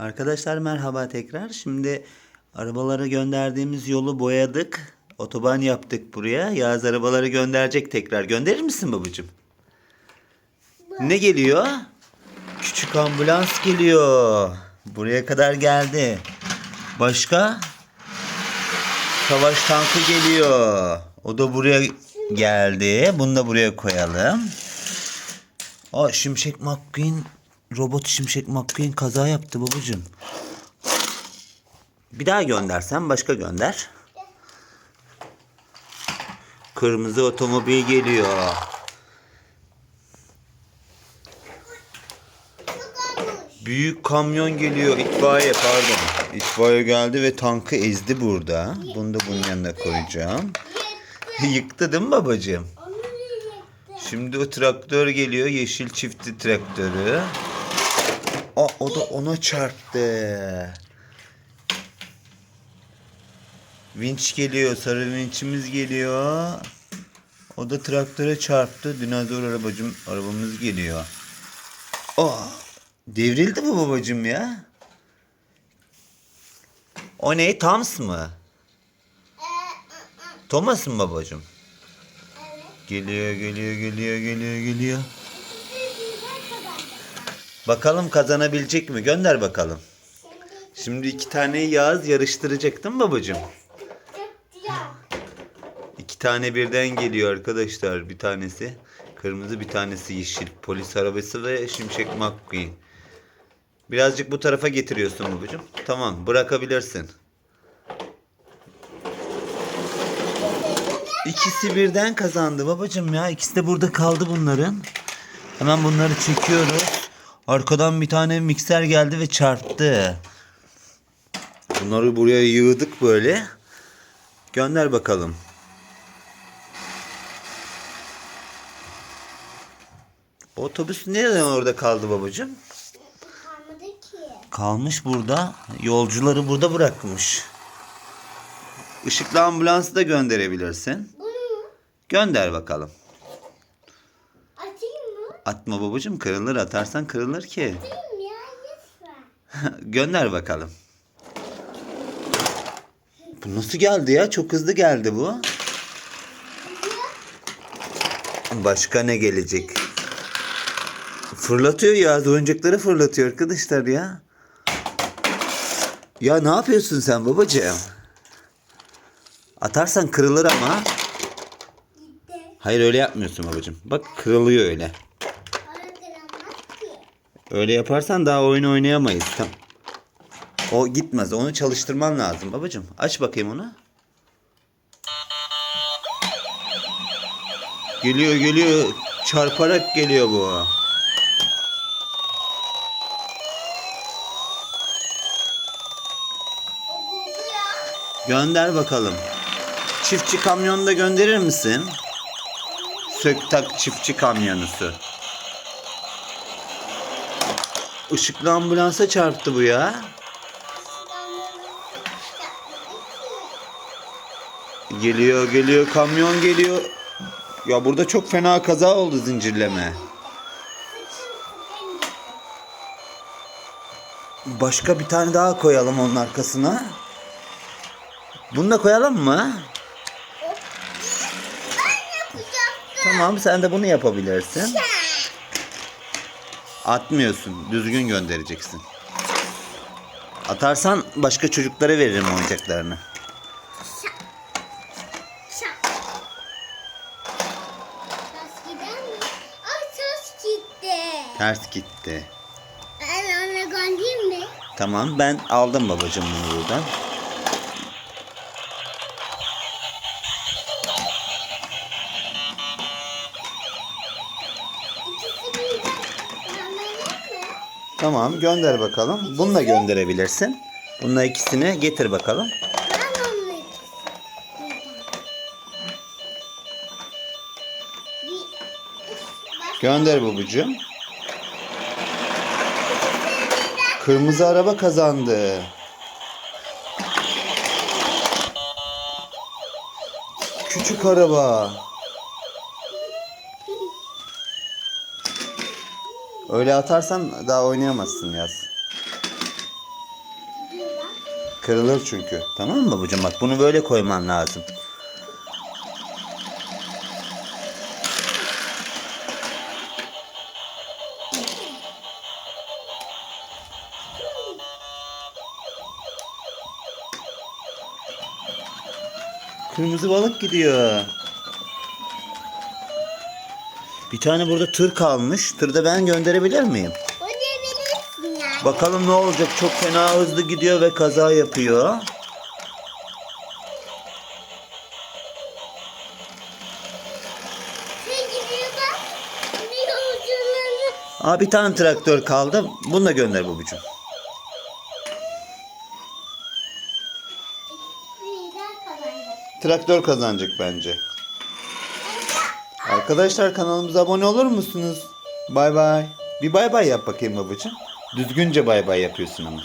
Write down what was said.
Arkadaşlar merhaba tekrar. Şimdi arabaları gönderdiğimiz yolu boyadık. Otoban yaptık buraya. Yağız arabaları gönderecek tekrar. Gönderir misin babacığım? Ne geliyor? Küçük ambulans geliyor. Buraya kadar geldi. Başka? Savaş tankı geliyor. O da buraya geldi. Bunu da buraya koyalım. Aa Şimşek McQueen robot Şimşek McQueen kaza yaptı babacığım. Bir daha göndersen başka gönder. Kırmızı otomobil geliyor. Büyük kamyon geliyor. itfaiye pardon. İtfaiye geldi ve tankı ezdi burada. Bunu da bunun yanına koyacağım. Yıktı değil mi babacığım? Şimdi o traktör geliyor. Yeşil çiftli traktörü. Aa, o da ona çarptı. Vinç geliyor. Sarı vinçimiz geliyor. O da traktöre çarptı. Dinozor arabacım arabamız geliyor. Aa, devrildi mi babacım ya? O ne? Tams mı? Thomas mı babacım? Geliyor, geliyor, geliyor, geliyor, geliyor. Bakalım kazanabilecek mi? Gönder bakalım. Şimdi iki tane Yağız yarıştıracak değil mi babacığım? İki tane birden geliyor arkadaşlar. Bir tanesi kırmızı bir tanesi yeşil. Polis arabası ve Şimşek McQueen. Birazcık bu tarafa getiriyorsun babacığım. Tamam bırakabilirsin. İkisi birden kazandı babacığım ya. İkisi de burada kaldı bunların. Hemen bunları çekiyoruz. Arkadan bir tane mikser geldi ve çarptı. Bunları buraya yığdık böyle. Gönder bakalım. Otobüs neden orada kaldı babacığım? Kalmadı ki. Kalmış burada. Yolcuları burada bırakmış. Işıklı ambulansı da gönderebilirsin. Bunu? Gönder bakalım. Atma babacığım kırılır atarsan kırılır ki. Atayım ya lütfen. Gönder bakalım. Bu nasıl geldi ya? Çok hızlı geldi bu. Başka ne gelecek? Fırlatıyor ya. Oyuncakları fırlatıyor arkadaşlar ya. Ya ne yapıyorsun sen babacığım? Atarsan kırılır ama. Hayır öyle yapmıyorsun babacığım. Bak kırılıyor öyle. Öyle yaparsan daha oyun oynayamayız. Tamam. O gitmez. Onu çalıştırman lazım babacığım. Aç bakayım onu. Geliyor geliyor. Çarparak geliyor bu. Gönder bakalım. Çiftçi kamyonu da gönderir misin? Söktak çiftçi kamyonusu. Işıklı ambulansa çarptı bu ya. Geliyor geliyor kamyon geliyor. Ya burada çok fena kaza oldu zincirleme. Başka bir tane daha koyalım onun arkasına. Bunu da koyalım mı? Tamam sen de bunu yapabilirsin. Atmıyorsun. Düzgün göndereceksin. Atarsan başka çocuklara veririm oyuncaklarını. Ters gitti. Ben ona göndereyim mi? Tamam ben aldım babacığım bunu buradan. Tamam gönder bakalım. Bunu da gönderebilirsin. Bununla ikisini getir bakalım. Gönder babacığım. Kırmızı araba kazandı. Küçük araba. Öyle atarsan daha oynayamazsın yaz. Kırılır çünkü. Tamam mı babacığım? Bak bunu böyle koyman lazım. Kırmızı balık gidiyor. Bir tane burada tır kalmış. Tırda ben gönderebilir miyim? O diyebilirsin yani. Bakalım ne olacak. Çok fena hızlı gidiyor ve kaza yapıyor. Aa bir tane traktör kaldı. Bunu da gönder babacığım. Traktör kazanacak bence. Arkadaşlar kanalımıza abone olur musunuz? Bay bay. Bir bay bay yap bakayım babacığım. Düzgünce bay bay yapıyorsun ama.